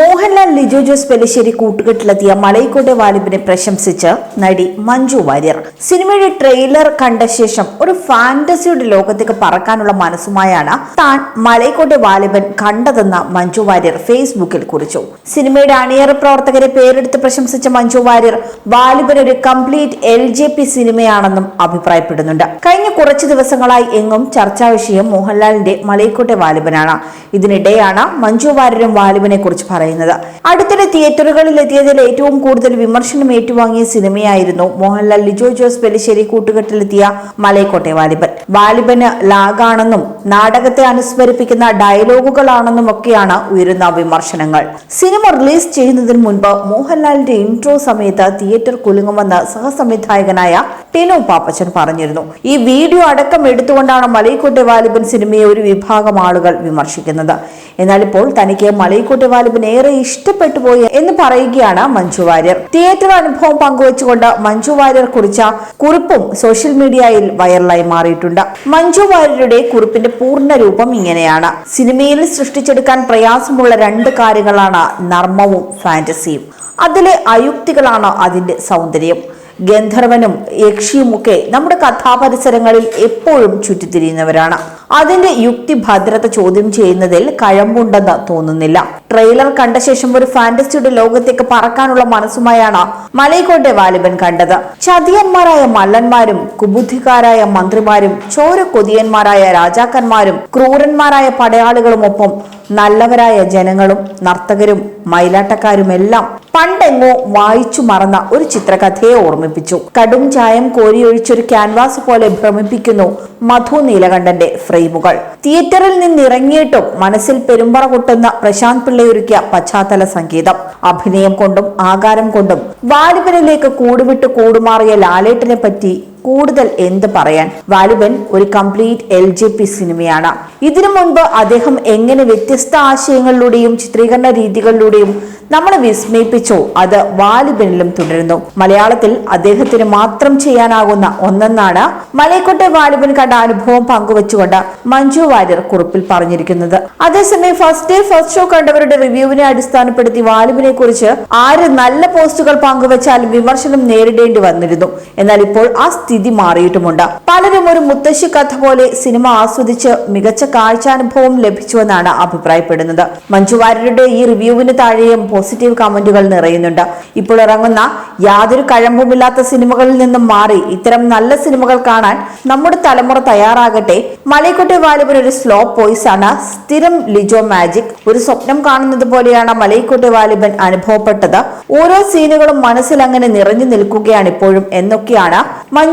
മോഹൻലാൽ ലിജോ ജോസ് പെലിശ്ശേരി കൂട്ടുകെട്ടിലെത്തിയ മലൈക്കോട്ടെ വാലിബിനെ പ്രശംസിച്ച് നടി മഞ്ജു വാര്യർ. സിനിമയുടെ ട്രെയിലർ കണ്ട ശേഷം ഒരു ഫാന്റസിയുടെ ലോകത്തേക്ക് പറക്കാനുള്ള മനസ്സുമായാണ് താൻ മലൈക്കോട്ടെ വാലിബൻ കണ്ടതെന്ന് മഞ്ജു വാര്യർ ഫേസ്ബുക്കിൽ കുറിച്ചു. സിനിമയുടെ അണിയറ പ്രവർത്തകരെ പേരെടുത്ത് പ്രശംസിച്ച മഞ്ജു വാര്യർ വാലിബൻ ഒരു കംപ്ലീറ്റ് എൽ ജെ പി സിനിമയാണെന്നും അഭിപ്രായപ്പെടുന്നുണ്ട്. കഴിഞ്ഞ കുറച്ച് ദിവസങ്ങളായി എങ്ങും ചർച്ചാ വിഷയം മോഹൻലാലിന്റെ മലൈക്കോട്ടെ വാലിബനാണ്. ഇതിനിടെയാണ് മഞ്ജു വാര്യരും വാലിബനെ കുറിച്ച് പറയുന്നത്. അടുത്തിടെ തിയേറ്ററുകളിൽ എത്തിയതിൽ ഏറ്റവും കൂടുതൽ വിമർശനം ഏറ്റുവാങ്ങിയ സിനിമയായിരുന്നു മോഹൻലാൽ ലിജോ ജോസ് പെലിശ്ശേരി കൂട്ടുകെട്ടിലെത്തിയ മലൈക്കോട്ടെ വാലിബൻ. വാലിബന് ലാഗാണെന്നും നാടകത്തെ അനുസ്മരിപ്പിക്കുന്ന ഡയലോഗുകളാണെന്നും ഒക്കെയാണ് ഉയരുന്ന വിമർശനങ്ങൾ. സിനിമ റിലീസ് ചെയ്യുന്നതിന് മുൻപ് മോഹൻലാലിന്റെ ഇൻട്രോ സമയത്ത് തിയേറ്റർ കുലുങ്ങുമെന്ന് സഹസംവിധായകനായ ടിനു പാപ്പച്ചൻ പറഞ്ഞിരുന്നു. ഈ വീഡിയോ അടക്കം എടുത്തുകൊണ്ടാണ് മലൈക്കോട്ടെ വാലിബൻ സിനിമയെ ഒരു വിഭാഗം ആളുകൾ വിമർശിക്കുന്നത്. എന്നാൽ ഇപ്പോൾ തനിക്ക് മലൈക്കോട്ടെ വാലിബൻ ഏറെ ഇഷ്ടപ്പെട്ടു പോയി എന്ന് പറയുകയാണ് മഞ്ജു വാര്യർ. തിയേറ്റർ അനുഭവം പങ്കുവച്ചുകൊണ്ട് മഞ്ജു വാര്യർ കുറിച്ച കുറിപ്പും സോഷ്യൽ മീഡിയയിൽ വൈറലായി മാറിയിട്ടുണ്ട്. മഞ്ജു വാര്യരുടെ കുറിപ്പിന്റെ പൂർണ രൂപം ഇങ്ങനെയാണ്. സിനിമയിൽ സൃഷ്ടിച്ചെടുക്കാൻ പ്രയാസമുള്ള രണ്ട് കാര്യങ്ങളാണ് നർമ്മവും ഫാന്റസിയും. അതിലെ അയുക്തികളാണ് അതിന്റെ സൗന്ദര്യം. ഗന്ധർവനും യക്ഷിയുമൊക്കെ നമ്മുടെ കഥാപരിസരങ്ങളിൽ എപ്പോഴും ചുറ്റിത്തിരിയുന്നവരാണ്. അതിന്റെ യുക്തി ഭദ്രത ചോദ്യം ചെയ്യുന്നതിൽ കഴമ്പുണ്ടെന്ന് തോന്നുന്നില്ല. ട്രെയിലർ കണ്ട ശേഷം ഒരു ഫാന്റസിയുടെ ലോകത്തേക്ക് പറക്കാനുള്ള മനസ്സുമായാണ് മലൈക്കോട്ടെ വാലിബൻ കണ്ടത്. ചതിയന്മാരായ മല്ലന്മാരും കുബുദ്ധിക്കാരായ മന്ത്രിമാരും ചോര കൊതിയന്മാരായ രാജാക്കന്മാരും ക്രൂരന്മാരായ പടയാളികളുമൊപ്പം നല്ലവരായ ജനങ്ങളും നർത്തകരും മയിലാട്ടക്കാരുമെല്ലാം പണ്ടെങ്ങോ വായിച്ചു മറന്ന ഒരു ചിത്രകഥയെ ഓർമ്മിപ്പിച്ചു. കടും ചായം കോരിയൊഴിച്ചൊരു ക്യാൻവാസ് പോലെ ഭ്രമിപ്പിക്കുന്നു മധു നീലകണ്ഠന്റെ ഫ്രെയിമുകൾ. തിയേറ്ററിൽ നിന്നിറങ്ങിയിട്ടും മനസ്സിൽ പെരുമ്പറ കൊട്ടുന്ന പ്രശാന്ത് പിള്ളയൊരുക്കിയ പശ്ചാത്തല സംഗീതം. അഭിനയം കൊണ്ടും ആകാരം കൊണ്ടും വാലിബനിലേക്ക് കൂടുവിട്ട് കൂടുമാറിയ ലാലേട്ടനെ പറ്റി കൂടുതൽ എന്ത് പറയാൻ? വാലിബൻ ഒരു കംപ്ലീറ്റ് എൽ ജെ പി സിനിമയാണ്. ഇതിനു മുൻപ് അദ്ദേഹം എങ്ങനെ വ്യത്യസ്ത ആശയങ്ങളിലൂടെയും ചിത്രീകരണ രീതികളിലൂടെയും നമ്മളെ വിസ്മയിപ്പിച്ചോ അത് വാലിബനിലും തുടരുന്നു. മലയാളത്തിൽ അദ്ദേഹത്തിന് മാത്രം ചെയ്യാനാകുന്ന ഒന്നെന്നാണ് മലയക്കോട്ടെ വാലിബൻ കണ്ട അനുഭവം പങ്കുവച്ചുകൊണ്ട് മഞ്ജു വാര്യർ കുറിപ്പിൽ പറഞ്ഞിരിക്കുന്നത്. അതേസമയം ഫസ്റ്റ് ഡേ ഫസ്റ്റ് ഷോ കണ്ടവരുടെ റിവ്യൂവിനെ അടിസ്ഥാനപ്പെടുത്തി വാലിബിനെ കുറിച്ച് ആര് നല്ല പോസ്റ്റുകൾ പങ്കുവച്ചാലും വിമർശനം നേരിടേണ്ടി വന്നിരുന്നു. എന്നാൽ ഇപ്പോൾ ആ സ്ഥിതി മാറിയിട്ടുമുണ്ട്. പലരും ഒരു മുത്തശ്ശി കഥ പോലെ സിനിമ ആസ്വദിച്ച് മികച്ച കാഴ്ചാനുഭവം ലഭിച്ചുവെന്നാണ് അഭിപ്രായപ്പെടുന്നത്. മഞ്ജു വാര്യരുടെ ഈ റിവ്യൂവിന് താഴെയും പോസിറ്റീവ് കമന്റുകൾ നിറയുന്നുണ്ട്. ഇപ്പോൾ ഇറങ്ങുന്ന യാതൊരു കഴമ്പുമില്ലാത്ത സിനിമകളിൽ നിന്നും മാറി ഇത്തരം നല്ല സിനിമകൾ കാണാൻ നമ്മുടെ തലമുറ തയ്യാറാകട്ടെ മലയക്കുട്ടി വാലിബൻ ഒരു സ്ലോ പോയിസ് ആണ്. സ്ഥിരം ലിജോ മാജിക് ഒരു സ്വപ്നം കാണുന്നത് പോലെയാണ് മലയക്കുട്ടി വാലിബൻ അനുഭവപ്പെട്ടത്. ഓരോ സീനുകളും മനസ്സിൽ അങ്ങനെ നിറഞ്ഞു നിൽക്കുകയാണ് ഇപ്പോഴും എന്നൊക്കെയാണ്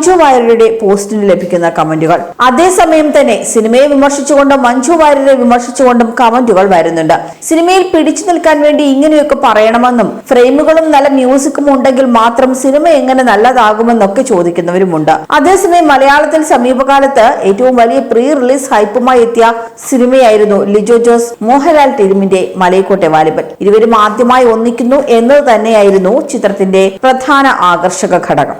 മഞ്ജു വാര്യരുടെ പോസ്റ്റിന് ലഭിക്കുന്ന കമന്റുകൾ. അതേസമയം തന്നെ സിനിമയെ വിമർശിച്ചുകൊണ്ടും മഞ്ജു വാര്യരെ വിമർശിച്ചുകൊണ്ടും കമന്റുകൾ വരുന്നുണ്ട്. സിനിമയിൽ പിടിച്ചു നിൽക്കാൻ വേണ്ടി ഇങ്ങനെയൊക്കെ പറയണമെന്നും ഫ്രെയിമുകളും നല്ല മ്യൂസിക്കും ഉണ്ടെങ്കിൽ മാത്രം സിനിമ എങ്ങനെ നല്ലതാകുമെന്നൊക്കെ ചോദിക്കുന്നവരുമുണ്ട്. അതേസമയം മലയാളത്തിൽ സമീപകാലത്ത് ഏറ്റവും വലിയ പ്രീ റിലീസ് ഹൈപ്പുമായി എത്തിയ സിനിമയായിരുന്നു ലിജോ ജോസ് മോഹൻലാൽ ടീമിന്റെ മലയക്കോട്ടെ വാലിബൻ. ഇരുവരും ആദ്യമായി ഒന്നിക്കുന്നു എന്നത് തന്നെയായിരുന്നു ചിത്രത്തിന്റെ പ്രധാന ആകർഷക ഘടകം.